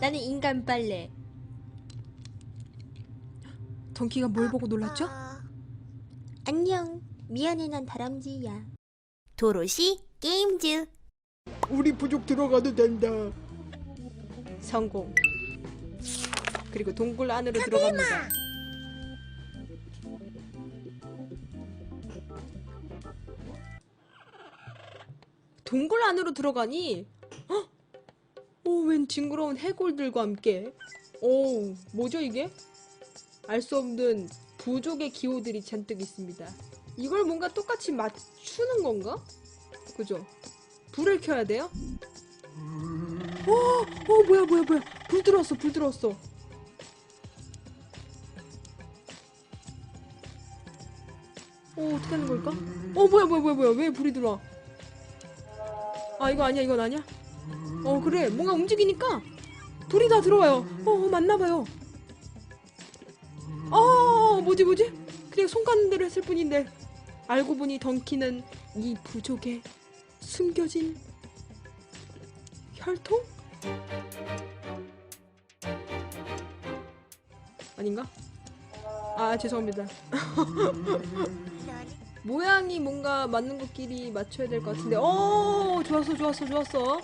나는 인간 빨래. 덩키가 뭘 보고 놀랐죠? 아. 안녕. 미안해 난 다람쥐야. 도로시 게임즈. 우리 부족 들어가도 된다. 성공. 그리고 동굴 안으로 들어갑니다. 동굴 안으로 들어가니 헉! 오, 웬 징그러운 해골들과 함께 오, 뭐죠 이게? 알 수 없는 부족의 기호들이 잔뜩 있습니다. 이걸 뭔가 똑같이 맞추는 건가? 그죠? 불을 켜야 돼요? 어, 어 뭐야 뭐야 뭐야 불 들어왔어 불 들어왔어 어 어떻게 하는 걸까? 어 뭐야 뭐야 뭐야 뭐야 왜 불이 들어와 아 이거 아니야 이건 아니야 어 그래 뭔가 움직이니까 불이 다 들어와요 어, 어 맞나봐요 어 뭐지 뭐지 그냥 손 가는 대로 했을 뿐인데 알고 보니 덩키는 이 부족에 숨겨진 혈통? 아닌가? 아 죄송합니다. 모양이 뭔가 맞는 것끼리 맞춰야 될 것 같은데. 어 좋았어 좋았어 좋았어.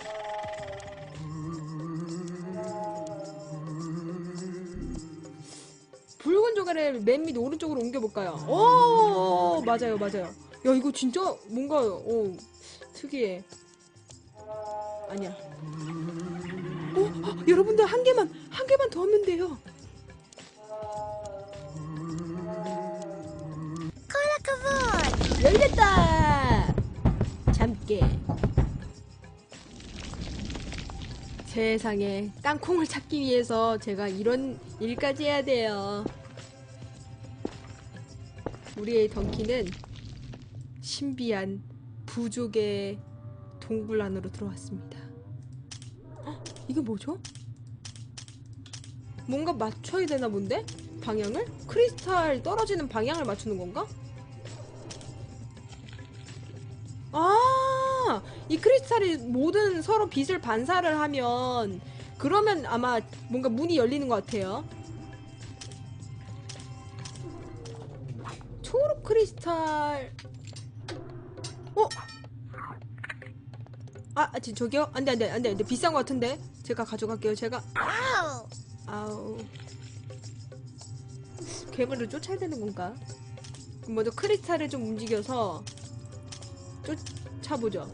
조개를 맨밑 오른쪽으로 옮겨볼까요? 오 맞아요 맞아요. 야 이거 진짜 뭔가 어 특이해. 아니야. 어, 어, 여러분들 한 개만 한 개만 더 하면 돼요. 콜라카본. 열렸다. 잠깨. 세상에 땅콩을 찾기 위해서 제가 이런 일까지 해야 돼요. 우리의 덩키는 신비한 부족의 동굴 안으로 들어왔습니다. 헉, 이게 뭐죠? 뭔가 맞춰야 되나 본데? 방향을? 크리스탈 떨어지는 방향을 맞추는 건가? 아, 이 크리스탈이 모든 서로 빛을 반사를 하면 그러면 아마 뭔가 문이 열리는 것 같아요. 크리스탈. 어? 아, 아, 지- 저기요? 안 돼, 안 돼, 안 돼, 안 돼. 비싼 것 같은데? 제가 가져갈게요, 제가. 와우. 아우. 괴물을 쫓아야 되는 건가? 먼저 크리스탈을 좀 움직여서 쫓아보죠.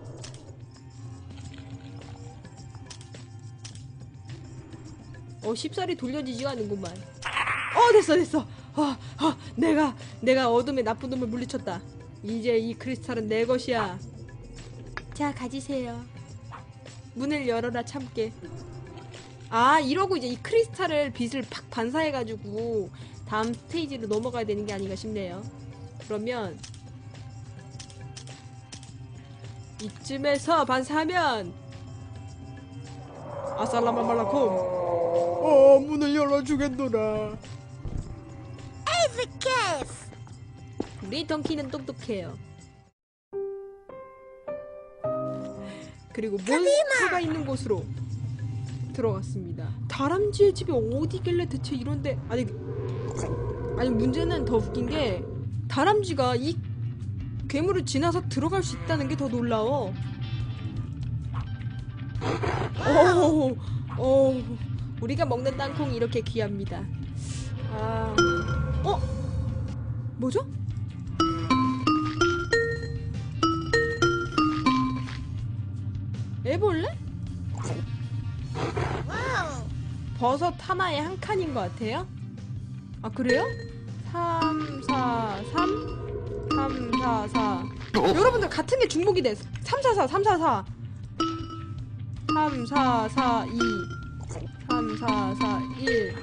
어, 쉽사리 돌려지지가 않는구만. 어, 됐어, 됐어. 어, 어, 내가, 내가 어둠의 나쁜 놈을 물리쳤다. 이제 이 크리스탈은 내 것이야. 자, 가지세요. 문을 열어라, 참깨. 아 이러고 이제 이 크리스탈을 빛을 팍 반사해가지고 다음 스테이지로 넘어가야 되는 게 아닌가 싶네요. 그러면 이쯤에서 반사하면 아살라마말라콤 어, 문을 열어주겠노라. 에스케스. 우리 덩키는 똑똑해요. 그리고 몬스터가 있는 곳으로 들어갔습니다. 다람쥐의 집이 어디길래 대체 이런데 아니 아니 문제는 더 웃긴 게 다람쥐가 이 괴물을 지나서 들어갈 수 있다는 게 더 놀라워. 오, 오, 우리가 먹는 땅콩이 이렇게 귀합니다. 아, 어, 뭐죠? 애벌레? 와우. 버섯 하나에 한 칸인 것 같아요? 아 그래요? 3, 4, 3 3, 4, 4 여러분들 같은 게 중복이 돼 3, 4, 4, 3, 4, 4 3, 4, 4, 2 3, 4, 4, 1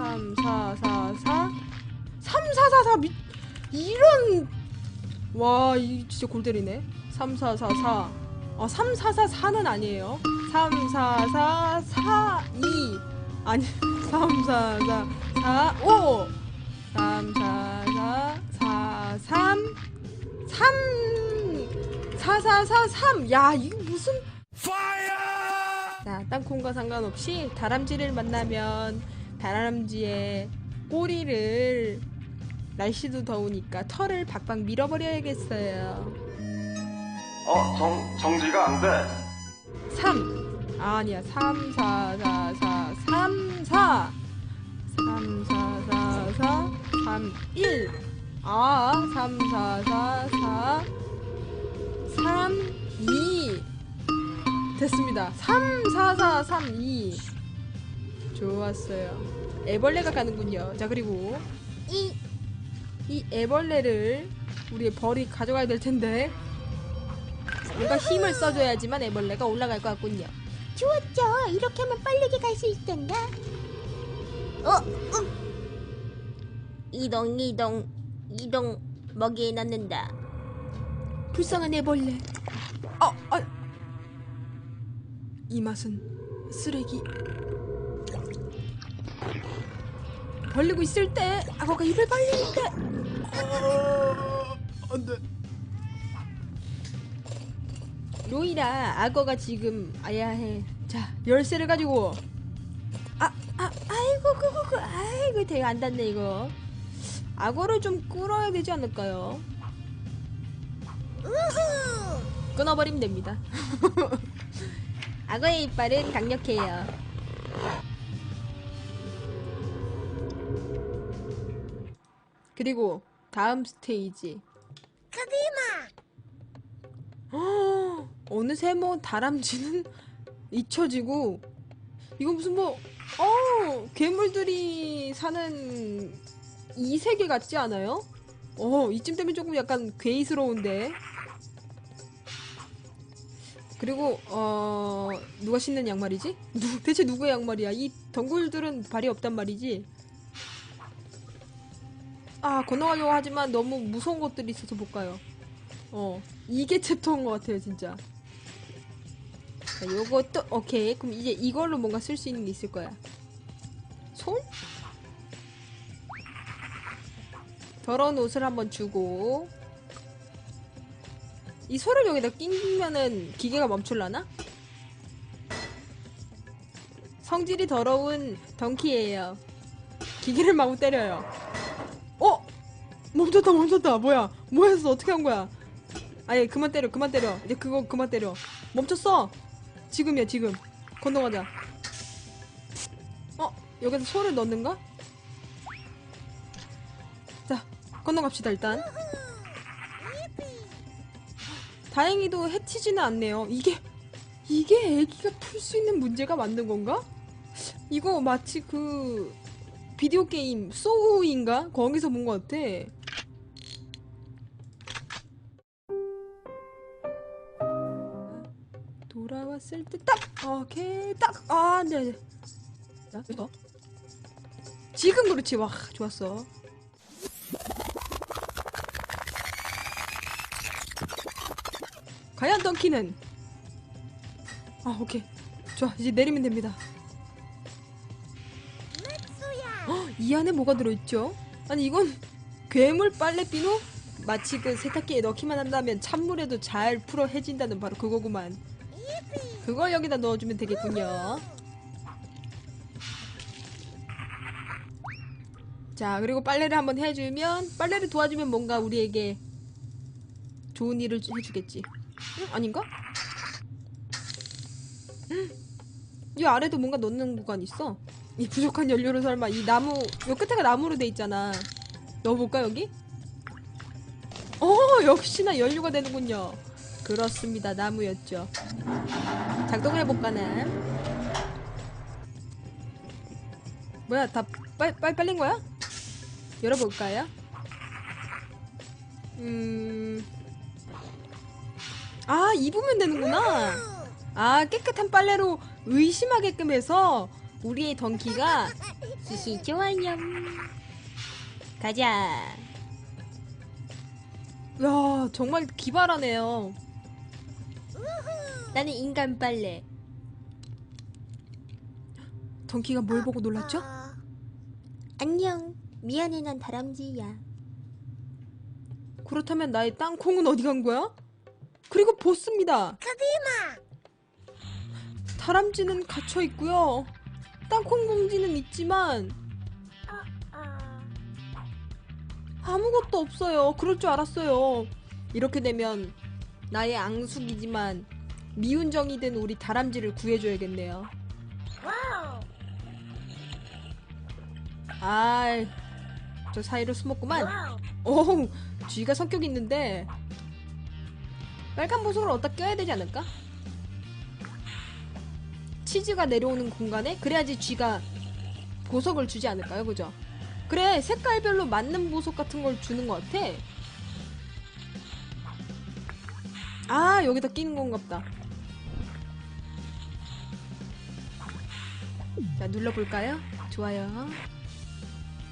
3, 4, 4, 4 3, 4, 4, 4 미... 이런 와, 이 진짜 골 때리네 3, 4, 4, 4 아, 3, 4, 4, 4는 아니에요 3, 4, 4, 4, 2 아니 3, 4, 4, 4, 5 3, 4, 4, 4, 3 3 4, 4, 4, 3 야, 이거 무슨 파이어! 자, 땅콩과 상관없이 다람쥐를 만나면 다람쥐의 꼬리를 날씨도 더우니까 털을 박박 밀어버려야겠어요. 어, 정, 정지가 안 돼. 3 아니야 3 4 4 4 3 4 3 4 4 4 3 1 아, 3 4 4 4 3 2 됐습니다. 3 4 4 3 2 좋았어요. 애벌레가 가는군요. 자, 그리고 이 이 애벌레를 우리의 벌이 가져가야 될 텐데 뭔가 힘을 써줘야지만 애벌레가 올라갈 것 같군요. 좋았죠. 이렇게 하면 빠르게 갈 수 있단다. 어, 응. 이동, 이동, 이동. 먹이에 넣는다. 불쌍한 애벌레. 아, 아. 이 맛은 쓰레기. 벌리고 있을 때 악어가 입을 벌릴 때 아, 안 돼. 로이라 악어가 지금 아야 해. 자 열쇠를 가지고 아, 아, 아이고 그거 그 아이고 되게 안 닿네 이거. 악어를 좀 끌어야 되지 않을까요? 끊어버리면 됩니다. 악어의 이빨은 강력해요. 그리고 다음 스테이지. 카디마. 헉, 어느새 뭐 다람쥐는 잊혀지고 이건 무슨 뭐 어, 괴물들이 사는 이 세계 같지 않아요? 어, 이쯤 되면 조금 약간 괴이스러운데. 그리고 어 누가 신는 양말이지? 누, 대체 누구의 양말이야? 이 덩굴들은 발이 없단 말이지. 아 건너가려고 하지만 너무 무서운 것들이 있어서 못 가요. 어 이게 챕터인 것 같아요 진짜. 자, 요것도 오케이. 그럼 이제 이걸로 뭔가 쓸 수 있는 게 있을 거야. 손? 더러운 옷을 한번 주고 이 소를 여기다 끼면은 기계가 멈출라나? 성질이 더러운 덩키예요. 기계를 마구 때려요. 어? 멈췄다 멈췄다. 뭐야? 뭐 했어? 어떻게 한 거야? 아예 그만 때려 그만 때려. 이제 그거 그만 때려. 멈췄어? 지금이야 지금. 건너가자. 어? 여기서 소를 넣는가? 자 건너갑시다 일단. 다행히도 해치지는 않네요. 이게 이게 애기가 풀 수 있는 문제가 맞는 건가? 이거 마치 그 비디오 게임 소우인가? 거기서 본 것 같아. 돌아왔을 때딱 오케이 딱아 네. 자 이거 지금 그렇지 와 좋았어. 과연 덩키는 아 오케이 좋아 이제 내리면 됩니다. 헉, 이 안에 뭐가 들어있죠? 아니 이건 괴물 빨래 비누? 마치 그 세탁기에 넣기만 한다면 찬물에도 잘 풀어 해진다는 바로 그거구만. 그걸 여기다 넣어주면 되겠군요. 자 그리고 빨래를 한번 해주면 빨래를 도와주면 뭔가 우리에게 좋은 일을 해주겠지. 응? 아닌가? 응. 이 아래도 뭔가 넣는 구간 있어. 이 부족한 연료를 설마 이 나무 요 끝에가 나무로 돼 있잖아. 넣어볼까 여기? 어 역시나 연료가 되는군요. 그렇습니다 나무였죠. 작동을 해볼까나? 뭐야 다 빨, 빨, 빨린 거야? 열어볼까요? 음... 아 입으면 되는구나. 아 깨끗한 빨래로 의심하게끔 해서 우리의 덩키가 히히 좋아요. 가자. 야 정말 기발하네요. 나는 인간 빨래. 덩키가 뭘 보고 놀랐죠? 어, 안녕. 미안해 난 다람쥐야. 그렇다면 나의 땅콩은 어디 간 거야? 그리고 보스입니다. 카디마. 다람쥐는 갇혀 있고요. 땅콩 봉지는 있지만 아무것도 없어요. 그럴 줄 알았어요. 이렇게 되면 나의 앙숙이지만 미운정이 된 우리 다람쥐를 구해줘야겠네요. 아, 저 사이로 숨었구만. 오, 쥐가 성격 있는데 빨간 보석을 어디다 껴야 되지 않을까? 치즈가 내려오는 공간에 그래야지 쥐가 보석을 주지 않을까요, 그죠? 그래, 색깔별로 맞는 보석 같은 걸 주는 것 같아. 아, 여기다 끼는 건가 보다. 자, 눌러볼까요? 좋아요.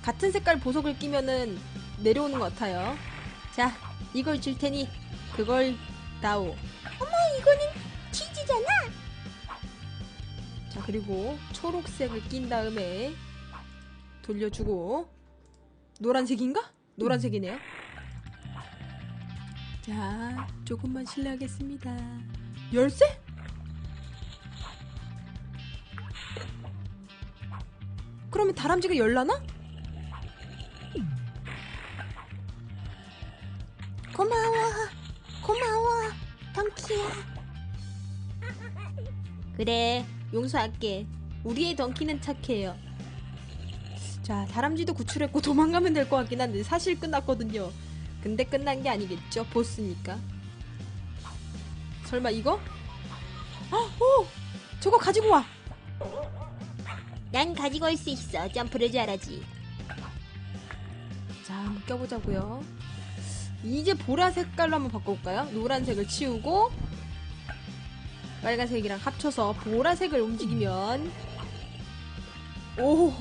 같은 색깔 보석을 끼면은 내려오는 것 같아요. 자, 이걸 줄 테니 그걸 다오. 어머 이거는 치즈잖아. 자, 그리고 초록색을 낀 다음에 돌려주고 노란색인가? 노란색이네요. 자, 조금만 실례하겠습니다. 열쇠? 그러면 다람쥐가 열라나? 고마워. 고마워. 덩키야. 그래, 용서할게. 우리의 덩키는 착해요. 자, 다람쥐도 구출했고 도망가면 될 것 같긴 한데 사실 끝났거든요. 근데 끝난 게 아니겠죠? 보스니까. 설마 이거? 아, 오! 저거 가지고 와! 난 가지고 올 수 있어. 점프를 잘하지. 자, 한번 껴보자고요. 이제 보라 색깔로 한번 바꿔볼까요? 노란색을 치우고 빨간색이랑 합쳐서 보라색을 움직이면 오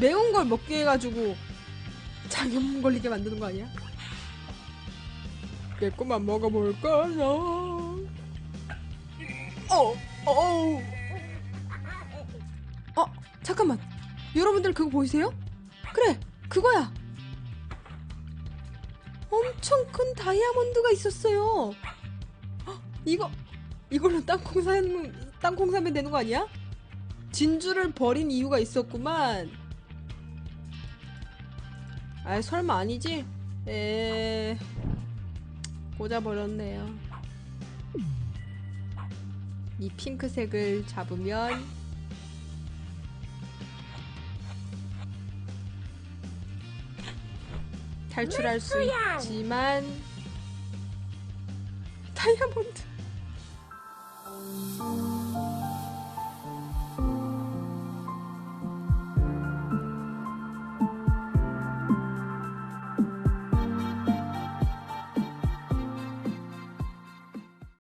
매운 걸 먹게 해가지고 장염 걸리게 만드는 거 아니야? 내 것만 먹어볼까나? 어, 어, 어, 잠깐만. 여러분들 그거 보이세요? 그래, 그거야. 엄청 큰 다이아몬드가 있었어요. 헉, 이거 이걸로 땅콩 사면 땅콩 사면 되는 거 아니야? 진주를 버린 이유가 있었구만. 아 설마 아니지? 에 꽂아 버렸네요. 이 핑크색을 잡으면 탈출할 수 있지만 다이아몬드